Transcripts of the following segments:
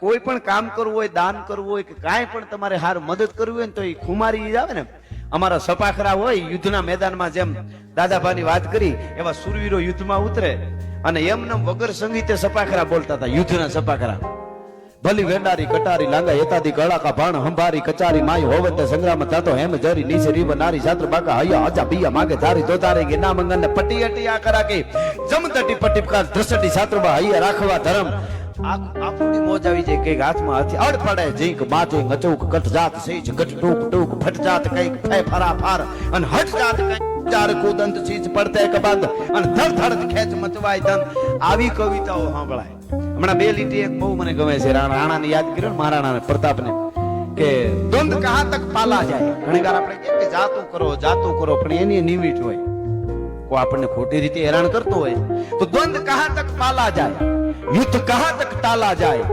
કોઈ પણ કામ કરવું હોય, દાન કરવું હોય કે કાંઈ પણ તમારે હાર મદદ કરવી હોય ને તો એ ખુમારી આવે ને. અમારા સપાખરા હોય યુદ્ધના મેદાનમાં જેમ દાદાભાની વાત કરી, એવા સુરવીરો યુદ્ધમાં ઉતરે અને એમને વગર સંગીતે સપાખરા બોલતા હતા, યુદ્ધના સપાખરા. ભલી વેંડારી, કટારી, લાંગા યતાદી કળાકા ભાણ, હંભારી, કચારી માય હોવતે સંગ્રામ થતો હેમ જરી, નીચે રીબ નારી જાત્ર બાકા, હૈયા આજા બિયા, માગે, ધારી તો કે ના મંગન પટી અટી આ કરા કે જમ તટી પટી કા દ્રસટી સાત્ર બા હૈયા, રાખવા, ધરમ. આવી કવિતાઓ સાંભળાય. હમણાં બે લીટી એક બહુ મને ગમે છે, રાણા રાણાને યાદ કર્યો ને મહારાણા પ્રતાપને, કે દ્વંદ કહા તક પાલા જાય. ઘણી વાર આપણે કે જાતું કરો જાતું કરો, પણ એની નિમિત હોય. કો આપણને ખોટી રીતે હેરાન કરતો હોય, તો દ્વંદ કહા તક પાલા જાય, યુદ્ધ કહા તક તાલા જાય,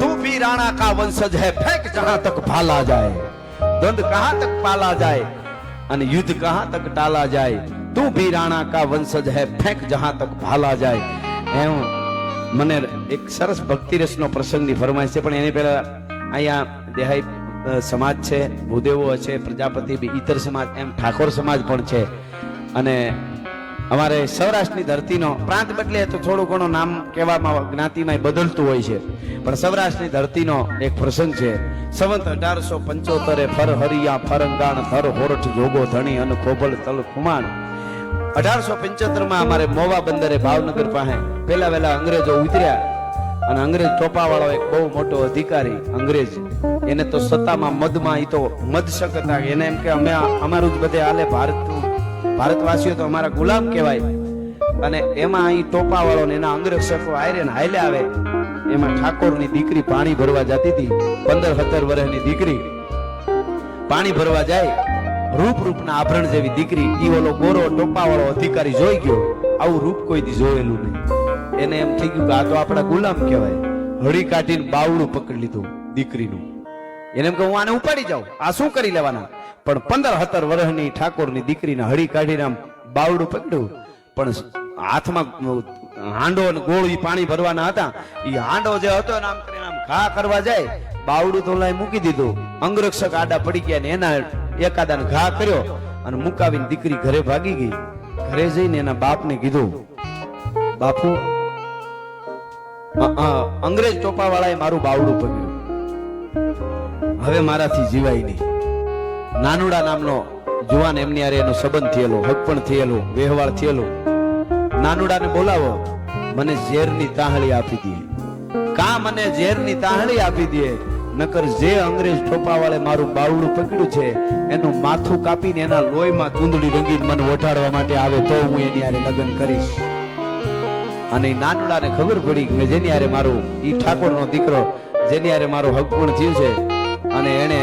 તું ભી રાણા કા વંશજ હે, ફેંક જહાં તક ભાલા જાય. દ્વંદ કહા તક પાલા જાય અને યુદ્ધ કહા તક ટાલા જાય, તું ભી રાણા કા વંશજ હે, ફેંક જહાં તક ભાલા જાય. એમ મને એક સરસ ભક્તિ રસનો પ્રસંગની ફરમાઈશ છે, પણ એની પહેલા અહીંયા દેહાઈ સમાજ છે, ભૂદેવો છે પ્રજાપતિ બી ઇતર સમાજ, એમ ઠાકોર સમાજ પણ છે. અને અમારે સૌરાષ્ટ્રની ધરતીનો પ્રાંત બદલે તો થોડું ઘણું નામ કહેવામાં જ્ઞાતિમાં બદલતું હોય છે. પણ સૌરાષ્ટ્રની ધરતીનો એક પ્રસંગ છે. સંવંત અઢારસો પંચોતેરે ફર હરિયા ફરંગાણ થર હોરઠ જોગો ધણી અને ખોબલ તલ ખુમાણ. અઢારસો પંચોતેરમાં અમારે મોવા બંદરે ભાવનગર પાસે પહેલા વહેલા અંગ્રેજો ઉતર્યા અને અંગ્રેજ ટોપાવાળો એક બહુ મોટો અધિકારી અંગ્રેજ, એને તો સત્તામાં મદમાં એ તો મદશક હતા. એને એમ કે અમે અમારું જ બધે હાલે ભારત ભારતવાસીઓ તો અમારા ગુલામ કહેવાય. અને એમાં અહીં ટોપાવાળો ને એના અંગ્રેક્ષકો હારે હાલે આવે. એમાં ઠાકોરની દીકરી પાણી ભરવા જતી હતી. પંદર સત્તર વર્ષની દીકરી. પાણી ભરવા જાય રૂપ રૂપના આભરણ જેવી દીકરી. ઈ ઓલો ગોરો ટોપાવાળો અધિકારી જોઈ ગયો. આવું રૂપ કોઈ દી જોયેલું નહીં. એને એમ થઈ ગયું કે આ તો આપણા ગુલામ કહેવાય. હળી કાઢીને બાવડું પકડી લીધું દીકરીનું. એને એમ કે હું આને ઉપાડી જાઉં. આ શું કરી લેવાના? પણ પંદર સત્તર વર્ષની ઠાકોરની દીકરીને હળી કાઢીને આમ બાવડું પકડ્યું. પણ હાથમાં હાંડો અને ગોળ પાણી ભરવાના હતા. એ હાંડો જે હતો ને આમ કરીને આમ ઘા કરવા જાય, બાવડું તો લાઈ મૂકી દીધું. અંગરક્ષક આડા પડી ગયા ને એના એકાદાને ઘા કર્યો અને મુકાવીને દીકરી ઘરે ભાગી ગઈ. ઘરે જઈને એના બાપને કીધું, બાપુ અંગ્રેજ ટોપાવાળાએ મારું બાવડું પકડ્યું. હવે મારાથી જીવાય નહીં. નાનુડા નામનો જુવાન એમની હારે એનો સંબંધ થયેલો હકપણ થયેલો, વ્યવહાર થયેલો. નાનુડાને બોલાવો, મને ઝેરની તાહળી આપી દે. કા મને ઝેરની તાહળી આપી દે? નકર જે અંગ્રેજ ટોપાવાળે મારું બાવડું પકડ્યું છે, એનું માથું કાપીને એના લોહીમાં ચૂંદડી રંગીને મને વટાડવા માટે આવે તો હું એની હારે લગ્ન કરીશ. અને નાનુડાને ખબર પડી કે જેની હારે મારું ઈ ઠાકોરનો દીકરો, જેની હારે મારું હકપણ થયું છે, અને એને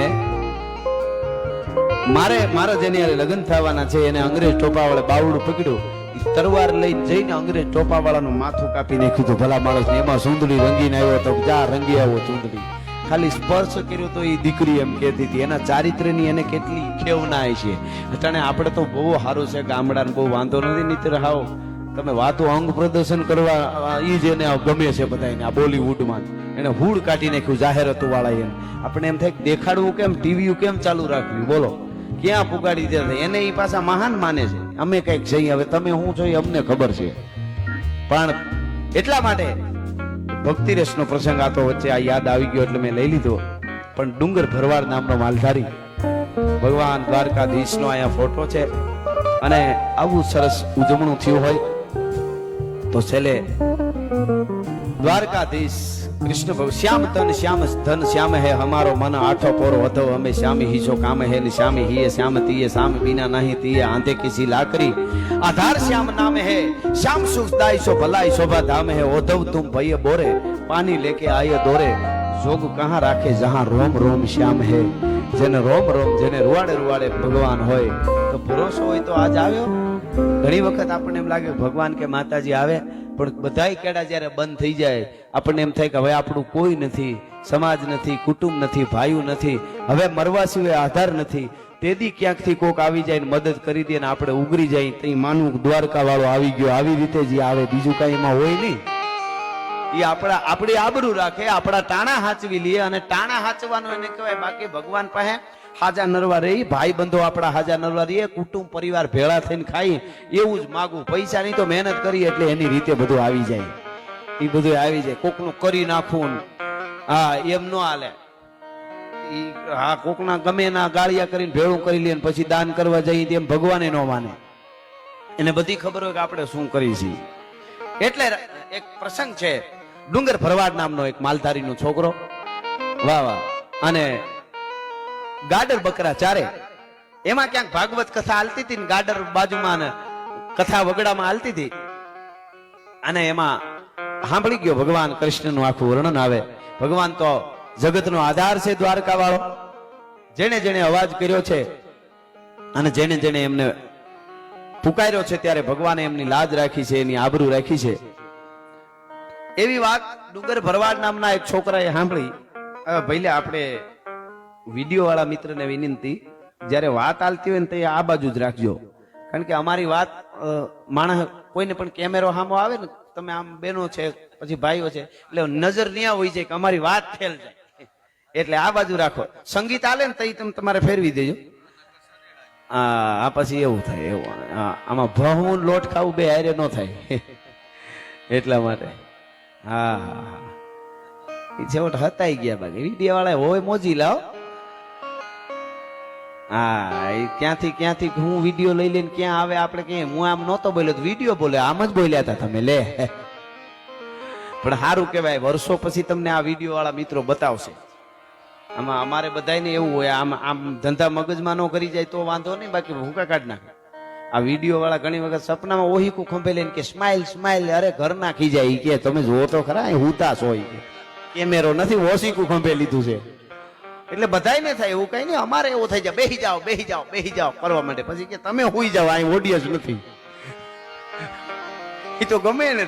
મારે મારા જેની લગ્ન થવાના છે, એને અંગ્રેજ ટોપાવાળે બાવડું પકડ્યું. તરવાર લઈને જઈને અંગ્રેજ ટોપાવાળાનું માથું કાપી નાખ્યું હતું. ભલા માણસ એમાં સુંદડી રંગીને આવ્યો તો જા રંગી આવ્યો સુંદડી ખાલી સ્પર્શ કર્યો તો એ દીકરી એમ કહેતી હતી. એના ચારિત્ર્યની એને કેટલી ખેવના છે. અટાણે આપણે તો બહુ સારું છે, ગામડાને બહુ વાંધો નથી નીતર હાવ. તમે વાતો અંગ પ્રદર્શન કરવા એ જ એને ગમે છે બધાને આ બોલીવુડમાં. એને હૂડ કાઢી નાખ્યું જાહેરાતો વાળા એને આપણે એમ થાય દેખાડવું કેમ ટીવી કેમ ચાલુ રાખવી બોલો. ક્યાં પુગાડી દે છે? એને એ પાછા મહાન માને છે. અમે કંઈક જઈએ હવે તમે હું છો એ અમને ખબર છે. પણ એટલા માટે ભક્તિ પ્રસંગ આતો વચ્ચે આ યાદ આવી ગયો એટલે મેં લઈ લીધો. પણ ડુંગર ભરવાડ નામનો માલધારી. ભગવાન દ્વારકાધીશનો અહીંયા ફોટો છે. અને આવું સરસ ઉજવણું થયું હોય તો છેલ્લે દ્વારકાધીશ કૃષ્ણ ભગ શ્યામ તન, શ્યામ ધન, શ્યામ હે હમારો મન, આઠો પોરો વધો, અમે શ્યામી હિસો કામ હે ને શ્યામ હિયે શ્યામ, તીએ શ્યામ બીના નહીં, તીએ આંધે કિસી લાકરી આધાર શ્યામ નામ હે, શ્યામ સુખદાય સો ભલાઈ શોભા ધામ હે, ઓધવ તુમ ભય બોરે પાણી લેકે આય દોરે. જોગ કહાં રાખે જહાં રોમ રોમ શ્યામ હે, જેને રોમ રોમ, જેને રૂવાડે રૂવાડે ભગવાન હોય. તો ભરોસો હોય તો આજ આવ્યો? ઘણી વખત આપણને એમ લાગે, ભગવાન કે માતાજી આવે? પણ બધાય કેડા જ્યારે બંધ થઈ જાય, આપણને એમ થાય કે હવે આપણું કોઈ નથી, સમાજ નથી, કુટુંબ નથી, ભાઈઓ નથી, હવે મરવા સિવાય આધાર નથી. તેદી ક્યાંકથી કોક આવી જાય ને મદદ કરી દે ને આપણે ઉગરી જાય તો માનવું દ્વારકા વાળો આવી ગયો, આવી રીતે જે આવે, બીજું કાંઈ એમાં હોય નહીં. એ આપણા, આપણી આબરૂ રાખે, આપણા ટાણા હાચવી લઈએ અને ટાણા હાચવાનું એને કહેવાય, બાકી ભગવાન પાસે હાજા નરવા રહી, ભાઈ બંધો આપણા હાજા નરવા રહીએ, કુટુંબ પરિવાર ભેળા થઈને ખાઈ, એવું જ માગું. પૈસા નહીં તો મહેનત કરી એટલે એની રીતે બધું આવી જાય. એ બધું આવી જાય. કોકનું કરી નાખવું હા, એમ ન હાલે. ઈ, હા, કોકના ગમે ના ગાળિયા કરીને ભેળું કરી લે પછી દાન કરવા જઈએ તેમ ભગવાને ન માને. એને બધી ખબર હોય કે આપણે શું કરી છીએ. એટલે એક પ્રસંગ છે. ડુંગર ભરવાડ નામનો એક માલધારીનો છોકરો. વાહ વાહ. અને ગાડર બકરા ચારે. એમાં ક્યાંક ભાગવત કથા હાલતી હતી ને ગાડર બાજુમાં કથા વગડામાં હાલતી હતી. અને એમાં સાંભળી ગયો ભગવાન કૃષ્ણનું આખું વર્ણન આવે. ભગવાન તો જગતનો આધાર છે દ્વારકા વાળો જેને જેણે અવાજ કર્યો છે અને જેણે જેણે એમને પુકાર્યો છે ત્યારે ભગવાને એમની લાજ રાખી છે, એની આબરૂ રાખી છે. એવી વાત ડુંગર ભરવાડ નામના એક છોકરાએ સાંભળી. ભલે આપણે વીડિયો વાળા મિત્રને વિનંતી, જ્યારે વાત આલતી હોય ને તો એ આ બાજુ જ રાખજો. કારણ કે અમારી વાત માણસ કોઈને પણ કેમેરો સામો આવે ને, તમે આમ બેનો છે, પછી ભાઈઓ છે, એટલે નજર ન્યા હોય જાય કે અમારી વાત ફેલ જાય. એટલે આ બાજુ રાખો. સંગીત આલે ને તો ઈ તમે તમારે ફેરવી દેજો. આ પછી એવું થાય, એવું. આમાં ભહું લોટ ખાવું બે હારે ન થાય. એટલા માટે. હા હા છેવટ હતાઈ ગયા બાકી. વીડિયો વાળા હોય મોજી લાવ. હા, એ ક્યાંથી ક્યાંથી? હું વીડિયો લઈ લઈને ક્યાં આવે? આપણે કે હું આમ નહોતો બોલ્યો વીડિયો બોલે. આમ જ બોલ્યા હતા તમે, લે. પણ સારું કહેવાય, વર્ષો પછી તમને આ વીડિયો વાળા મિત્રો બતાવશે. આમાં અમારે બધાયને એવું હોય, આમ આમ ધંધા મગજમાં ન કરી જાય તો વાંધો નહીં, બાકી ભૂકા કાઢ નાખે. આ વીડિયો વાળા ઘણી વખત સપનામાં ઓહીકું ખંભે લઈને કે સ્માઈલ સ્માઈલ અરે ઘર નાખી જાય કે, તમે જુઓ તો ખરા હુતાશ હોય. કેમેરો નથી ઓસીકું ખંભે લીધું છે. એટલે બધાયને થાય, એવું કઈ નહીં, અમારે એવું થઈ જાય. બેહી જાઓ બેહી જાઓ બેહી જાઓ કરવા માટે. પછી કે તમે હુઈ જાઓ અહીં ઓડિયન્સ નથી. એ તો ગમે ને